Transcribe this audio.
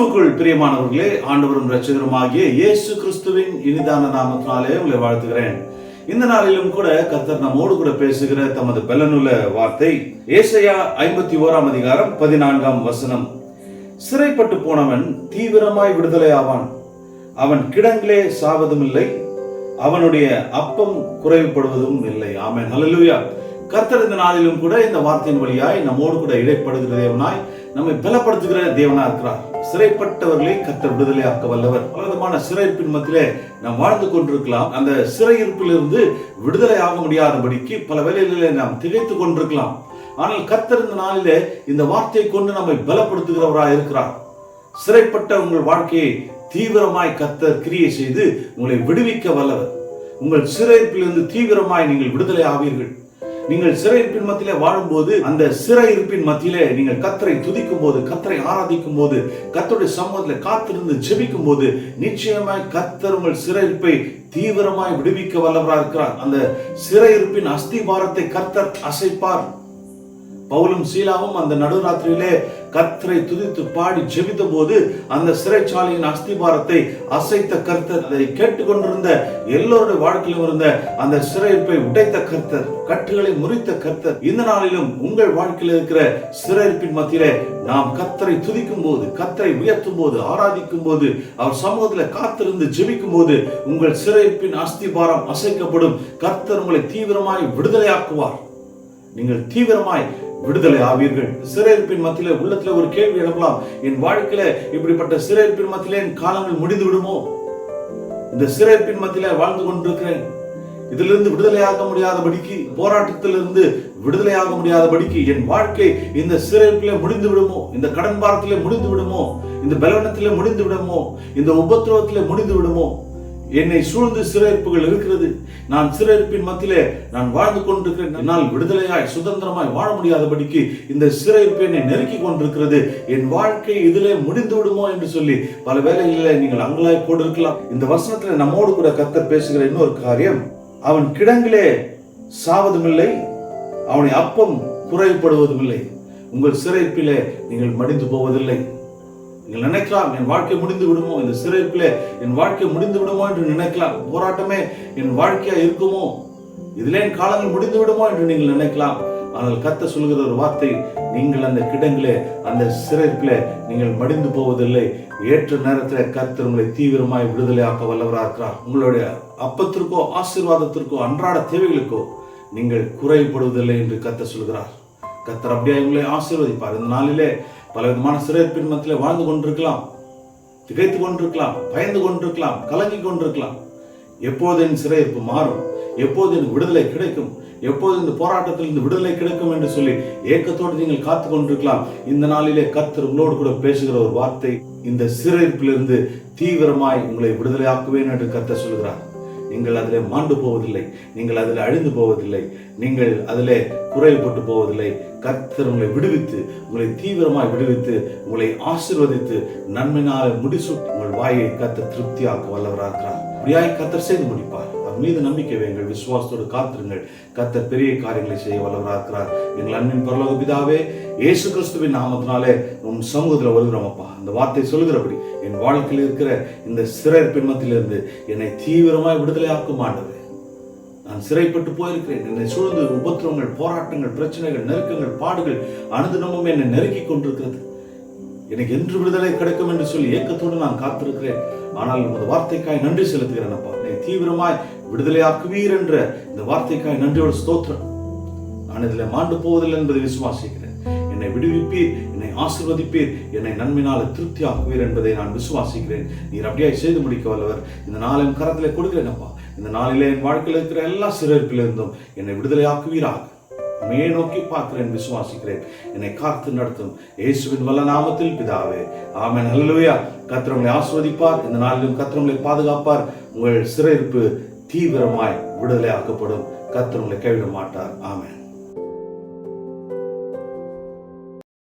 பிரியமானவர்களே ஆண்டவரும் ரட்சகருமாகிய இயேசு கிறிஸ்துவின் இனிதான நாமத்தினாலே உங்களை வாழ்த்துகிறேன். இந்த நாளிலும் கூட கத்தர் நம்மோடு கூட பேசுகிற தமது பலனுள்ள வார்த்தை ஏசையா ஐம்பத்தி ஓராம் அதிகாரம் பதினான்காம் வசனம். சிறைப்பட்டு போனவன் தீவிரமாய் விடுதலை ஆவான். அவன் கிடங்களே சாவதும் இல்லை அவனுடைய அப்பம் குறைவுபடுவதும் இல்லை. ஆமென். ஹalleluya. கர்த்தர் இந்த நாளிலும் கூட இந்த வார்த்தையின் வழியாய் நம்மோடு கூட இடைப்படுகிற தேவனாய் நம்மை பலப்படுத்துகிற தேவனா இருக்கிறார் சிறைப்பட்டவர்களை விடுதலை ஆக்க வல்லவர். பலவிதமான சிறைப்பின் மத்தியிலே நாம் வாழ்ந்து கொண்டிருக்கலாம். அந்த சிறையிருப்பிலிருந்து விடுதலை ஆக முடியாதபடிக்கு பல வேலைகளிலே நாம் திகைத்து கொண்டிருக்கலாம். ஆனால் கத்தர் இந்த நாளிலே இந்த வார்த்தையை கொண்டு நம்மை பலப்படுத்துகிறவரா இருக்கிறார். சிறைப்பட்ட உங்கள் வாழ்க்கையை தீவிரமாய் கத்த கிரியை செய்து உங்களை விடுவிக்க வல்லவர். உங்கள் சிறையிருப்பிலிருந்து தீவிரமாய் நீங்கள் விடுதலை ஆவீர்கள். நீங்கள் சிறையிருப்பின் மத்தியிலே வாழும்போது அந்த சிறையிருப்பின் மத்தியிலே நீங்கள் கத்தரை துதிக்கும் போது கத்தரை ஆராதிக்கும் போது கத்தருடைய சமூகத்தில் காத்திருந்து ஜெபிக்கும் போது நிச்சயமாய் கத்தர் உங்கள் சிறையிருப்பை தீவிரமாய் விடுவிக்க வல்லவராக இருக்கிறார். அந்த சிறையிருப்பின் அஸ்திபாரத்தை கர்த்தர் அசைப்பார். பவுலும் சீலாவும் அந்த நடுராத்திரியிலே கர்த்தரை துதித்து பாடி ஜெபித்த போது அந்த சிறைச்சாலையின் அஸ்திபாரத்தை அசைத்த கர்த்தர் அதை கேட்டுக்கொண்டிருந்த எல்லோருடைய வாழ்க்கையிலும் இருந்த அந்த சிறையிருப்பை உடைத்த கர்த்தர் கட்டுகளை முறித்த கர்த்தர். இந்த நாளிலும் உங்கள் வாழ்க்கையில் இருக்கிற சிறையிருப்பின் மத்தியிலே நாம் கத்தரை துதிக்கும் போது கத்தரை உயர்த்தும் போது ஆராதிக்கும் போது அவர் சமூகத்தில் காத்திருந்து ஜெபிக்கும் போது உங்கள் சிறையிருப்பின் அஸ்திபாரம் அசைக்கப்படும். கர்த்தர் உங்களை தீவிரமாய் விடுதலையாக்குவார். நீங்கள் தீவிரமாய் விடுதலை ஆவீர்கள். சிறையிருப்பின் மத்தியில உள்ளத்துல ஒரு கேள்வி எழுப்பலாம். என் வாழ்க்கையில இப்படிப்பட்ட சிறையிருப்பின் மத்தியில என் காலங்கள் முடிந்து விடுமோ? இந்த சிறையிருப்பின் மத்தியில வாழ்ந்து கொண்டிருக்கிறேன். இதிலிருந்து விடுதலையாக முடியாதபடிக்கு போராட்டத்திலிருந்து விடுதலையாக முடியாதபடிக்கு என் வாழ்க்கை இந்த சிறைப்பிலே முடிந்து விடுமோ? இந்த கடன் பாரத்திலே முடிந்து விடுமோ? இந்த பலவனத்திலே முடிந்து விடுமோ? இந்த உபத்திரவத்திலே முடிந்து விடுமோ? என்னை சூழ்ந்து சிறையிருப்புகள் இருக்கிறது. நான் சிறையிருப்பின் மத்தியிலே நான் வாழ்ந்து கொண்டிருக்கிறேன். என்னால் விடுதலையாய் சுதந்திரமாய் வாழ முடியாதபடிக்கு இந்த சிறையிருப்பு என்னை நெருக்கி கொண்டிருக்கிறது. என் வாழ்க்கை இதிலே முடிந்து விடுமோ என்று சொல்லி பல வேளைகளிலே நீங்கள் அங்கலாய் போட்டிருக்கலாம். இந்த வசனத்துல நம்மோடு கூட கத்தர் பேசுகிற இன்னொரு காரியம் அவன் கிடங்கிலே சாவதுமில்லை அவனை அப்பம் குறைப்படுவதுமில்லை. உங்கள் சிறைப்பிலே நீங்கள் மடிந்து போவதில்லை. நீங்கள் நினைக்கலாம் என் வாழ்க்கை முடிந்து விடுமோ? இந்த சிறைப்பிலே என் வாழ்க்கை முடிந்து விடுமோ என்று நினைக்கலாம். போராட்டமே என் வாழ்க்கையா இருக்குமோ? இதிலே என் காலங்கள் முடிந்து விடுமோ என்று நீங்கள் நினைக்கலாம். ஆனால் கத்த சொல்கிற ஒரு வார்த்தை நீங்கள் அந்த கிடங்கிலே அந்த சிறைப்பிலே நீங்கள் மடிந்து போவதில்லை. ஏற்ற நேரத்தில் கத்தர் உங்களை தீவிரமாய் விடுதலை ஆக்க வல்லவராக இருக்கிறார். உங்களுடைய அப்பத்திற்கோ ஆசீர்வாதத்திற்கோ அன்றாட தேவைகளுக்கோ நீங்கள் குறைபடுவதில்லை என்று கத்த சொல்கிறார். கத்தர் அப்படியே உங்களை ஆசீர்வதிப்பார். இந்த நாளிலே பல விதமான சிறைப்பின் மத்தியிலே வாழ்ந்து கொண்டிருக்கலாம் திகைத்து கொண்டிருக்கலாம் பயந்து கொண்டிருக்கலாம் கலங்கி கொண்டிருக்கலாம். எப்போது என் சிறையிருப்பு மாறும் எப்போது என் விடுதலை கிடைக்கும் எப்போது இந்த போராட்டத்தில் இந்த விடுதலை கிடைக்கும் என்று சொல்லி ஏக்கத்தோடு நீங்கள் காத்து கொண்டிருக்கலாம். இந்த நாளிலே கத்தர் உங்களோடு கூட பேசுகிற ஒரு வார்த்தை இந்த சிறையிருப்பிலிருந்து தீவிரமாய் உங்களை விடுதலையாக்குவேன் என்று கத்த சொல்கிறார் நீங்கள் அதில் மாண்டு போவதில்லை. நீங்கள் அதில் அழிந்து போவதில்லை. நீங்கள் அதில் குறைவுபட்டு போவதில்லை. கர்த்தர் உங்களை விடுவித்து உங்களை தீவிரமாய் விடுவித்து உங்களை ஆசிர்வதித்து நன்மையினால் முடிசூட்டி உங்கள் வாயை கர்த்தர் திருப்தியாக்க வல்லவராக இருக்கிறார் அப்படியாய் கர்த்தர் செய்து முடிப்பார். அவர் மீது நம்பிக்கை வைங்கள் விசுவாசத்தோடு காத்திருங்கள். கத்த பெரிய காரியங்களை செய்ய வல்லவராக்கிறார் எங்கள் அன்பின் பரலோக பிதாவே இயேசு கிறிஸ்துவின் நாமத்தினாலே உன் சமூகத்தில் வருகிறோம் அப்பா. அந்த வார்த்தை சொல்கிறபடி என் வாழ்க்கையில் இருக்கிற இந்த சிறை பின்மத்திலிருந்து என்னை தீவிரமாய் விடுதலையாக்கும் ஆண்டது நான் சிறைப்பட்டு போயிருக்கிறேன். என்னை சூழ்ந்து உபத்திரங்கள் போராட்டங்கள் பிரச்சனைகள் நெருக்கங்கள் பாடுகள் அனுதினமும் என்னை நெருக்கி கொண்டிருக்கிறது. எனக்கு என்று விடுதலை கிடைக்கும் என்று சொல்லி ஏக்கத்தோடு நான் காத்திருக்கிறேன். ஆனால் உமது வார்த்தைக்காய் நன்றி செலுத்துகிறேன் அப்பா. என்னை தீவிரமாய் விடுதலையாக்குவீர் என்ற இந்த வார்த்தைக்காய் நன்றியோட ஸ்தோத்திரம். நான் இதில் மாண்டு போவதில்லை என்பதை விசுவாசிக்கிறேன். என்னை விடுவிப்பீர் என்னை ஆசிர்வதிப்பீர் என்னை நன்மையினால் திருப்தி ஆக்குவீர் என்பதை நான் விசுவாசிக்கிறேன். நீர் அப்படியே செய்து முடிக்க வல்லவர். இந்த நாளின் கரத்தில் கொடுக்கிறேன் அப்பா. இந்த நாளிலே என் வாழ்க்கையில் இருக்கிற எல்லா சிறப்பிலிருந்தும் என்னை விடுதலையாக்குவீராக. மே நோக்கி பார்க்கிறேன் விசுவாசிக்கிறேன். என்னை காத்து நடத்தும் இயேசுவின் வல்ல நாமத்தில் பிதாவே. ஆமன். ஹல்லேலூயா கத்திரங்களை ஆஸ்வதிப்பார் இந்த நாளிலும் கத்திரங்களை பாதுகாப்பார். உங்கள் சிறையிருப்பு தீவிரமாய் விடுதலை ஆக்கப்படும் கத்திரங்களை கைவிட மாட்டார் ஆமன்.